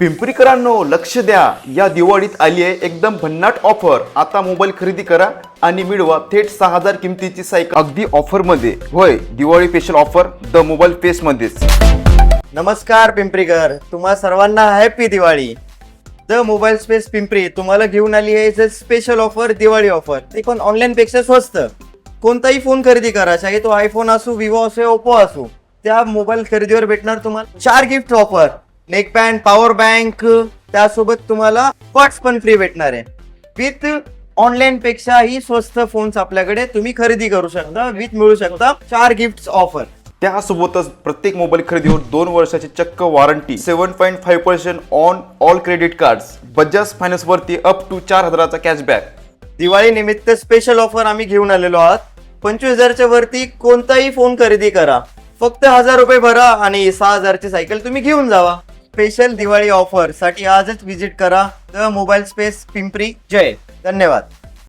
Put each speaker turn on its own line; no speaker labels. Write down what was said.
पिंपरीकरांनो लक्ष द्या. या दिवाळीत आली आहे एकदम भन्नाट ऑफर आता मोबाईल खरेदी करा आणि मिळवा थेट सहा हजार किमतीची सायकल. अगदी ऑफरमध्ये. होय Diwali special offer the mobile space मध्येच.
नमस्कार पिंपरीकर तुम्हा सर्वांना happy Diwali. The mobile space Pimpri तुम्हाला घेऊन आली आहे स्पेशल ऑफर दिवाळी ऑफर ते पण ऑनलाईन पेक्षा स्वस्त. कोणताही फोन खरेदी करा. चाहे तो आयफोन असो विवो असो ओप्पो असो. त्या मोबाईल खरेदीवर भेटणार तुम्हाला चार gift offer neckband power bank त्यासोबत तुम्हाला पॉट्स पण फ्री भेटणार आहे. विथ ऑनलाईन पेक्षाही स्वस्त फोन्स आपल्याकडे तुम्ही खरेदी करू शकता विथ मिळू शकता चार गिफ्ट ऑफर
त्यासोबतच प्रत्येक मोबाईल खरेदीवर दोन वर्षाची चक्क warranty seven point five percent on all credit card Bajaj Finance वरती अप टू चार हजाराचा कॅशबॅक
दिवाळी निमित्त स्पेशल ऑफर आम्ही घेऊन आलेलो आहात. पंचवीस हजारच्या वरती कोणताही फोन खरेदी करा. फक्त हजार रुपये भरा आणि सहा हजारची सायकल तुम्ही घेऊन जावा. स्पेशल दिवाळी ऑफरसाठी आजच व्हिजिट करा. द मोबाईल स्पेस पिंपरी जय. धन्यवाद.